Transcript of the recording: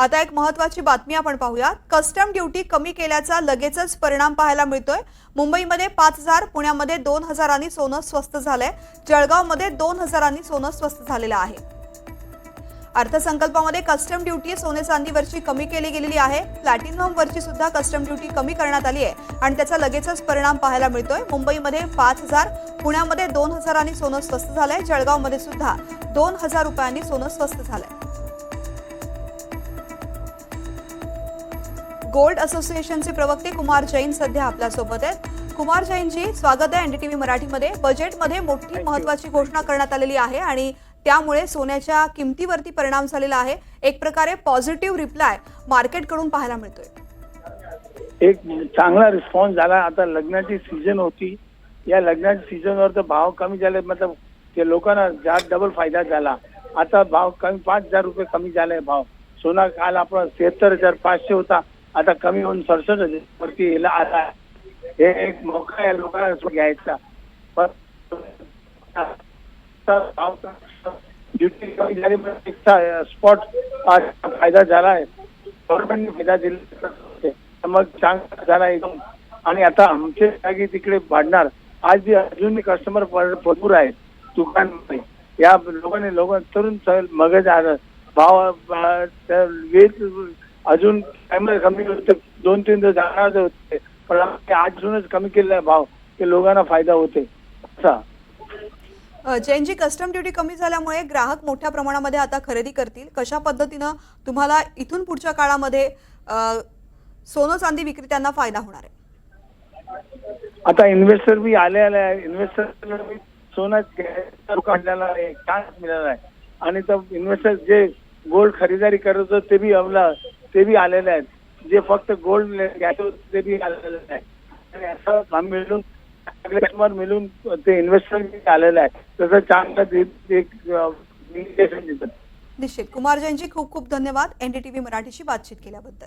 आता एक महत्वाची बातमी आपण पाहूयात. कस्टम ड्युटी कमी केल्याचा लगेचच परिणाम पाहायला मिळतोय. मुंबईमध्ये पाच हजार पुण्यामध्ये दोन हजारांनी सोनं स्वस्त झालंय. जळगावमध्ये दोन हजारांनी सोनं स्वस्त झालेलं आहे. अर्थसंकल्पामध्ये कस्टम ड्युटी सोने चांदीवरची कमी केली गेलेली आहे. प्लॅटिनमवरची सुद्धा कस्टम ड्युटी कमी करण्यात आली आहे आणि त्याचा लगेचच परिणाम पाहायला मिळतोय. मुंबईमध्ये पाच हजार पुण्यामध्ये दोन हजारांनी सोनं स्वस्त झालंय. जळगावमध्ये सुद्धा दोन हजार रुपयांनी सोनं स्वस्त झालंय. गोल्ड असोसिएशनचे प्रवक्ते कुमार जैन सध्या आपल्यासोबत आहेत. कुमार जैनजी स्वागत आहे एनडीटीव्ही मराठीमध्ये. बजेटमध्ये मोठी महत्वाची घोषणा करण्यात आलेली आहे आणि त्यामुळे सोन्याच्या किमतीवरती परिणाम झालेला आहे. एक प्रकारे पॉझिटिव्ह रिप्लाय मार्केटकडून पाहायला मिळतोय. एक चांगला रिस्पॉन्स झाला. आता लग्नाची सीझन होती. या लग्नाच्या सीझनवर तर भाव कमी झाले. मतलब ते लोकांना जास्त डबल फायदा झाला. आता भाव कमी पाच हजार रुपये कमी झालाय भाव. सोना काल आपला सेहत्तर हजार पाचशे होता. आता कमी होऊन सडसष्ट वरती आला. हे एक मोका आहे लोकांना घ्यायचा. पण ड्युटी कमी झाली स्पॉट फायदा झाला आहे. गव्हर्नमेंटने फायदा दिला मग चांगला झाला एकदम. आणि आता आमचे जागी तिकडे वाढणार. आज बी अजून कस्टमर भरपूर आहेत दुकानमध्ये. या लोकांनी लोक तरुण मगज आलं. भाव वेळ अजून टाइम कमी होते दोन तीन दिवस जाणार होते. पण आम्ही अजूनच कमी केलेला आहे भाव. की लोकांना फायदा होते. असा. जैनजी कस्टम ड्युटी कमी झाल्यामुळे ग्राहक मोठ्या प्रमाणामध्ये आता खरेदी करतील. कशा पद्धतीनं तुम्हाला इथून पुढच्या काळामध्ये सोनं चांदी विक्रेत्यांना फायदा होणार आहे? आता इन्व्हेस्टर बी आले आले. आहे इन्व्हेस्टर सोनं काढलेला आहे. चान्स मिळाला आहे. आणि तर इन्व्हेस्टर जे गोल्ड खरेदी करत होते ते बी अमला ते बी आलेले आहेत. जे फक्त गोल्ड घ्यायचं ते बी आलेले आहे आणि असं मिळून सगळे कस्टमर मिळून ते इन्व्हेस्टर आलेलं आहे. तसं चांगलं निश्चित. कुमार जैनजी खूप खूप धन्यवाद. एनडीटीव्ही मराठीशी बातचीत केल्याबद्दल.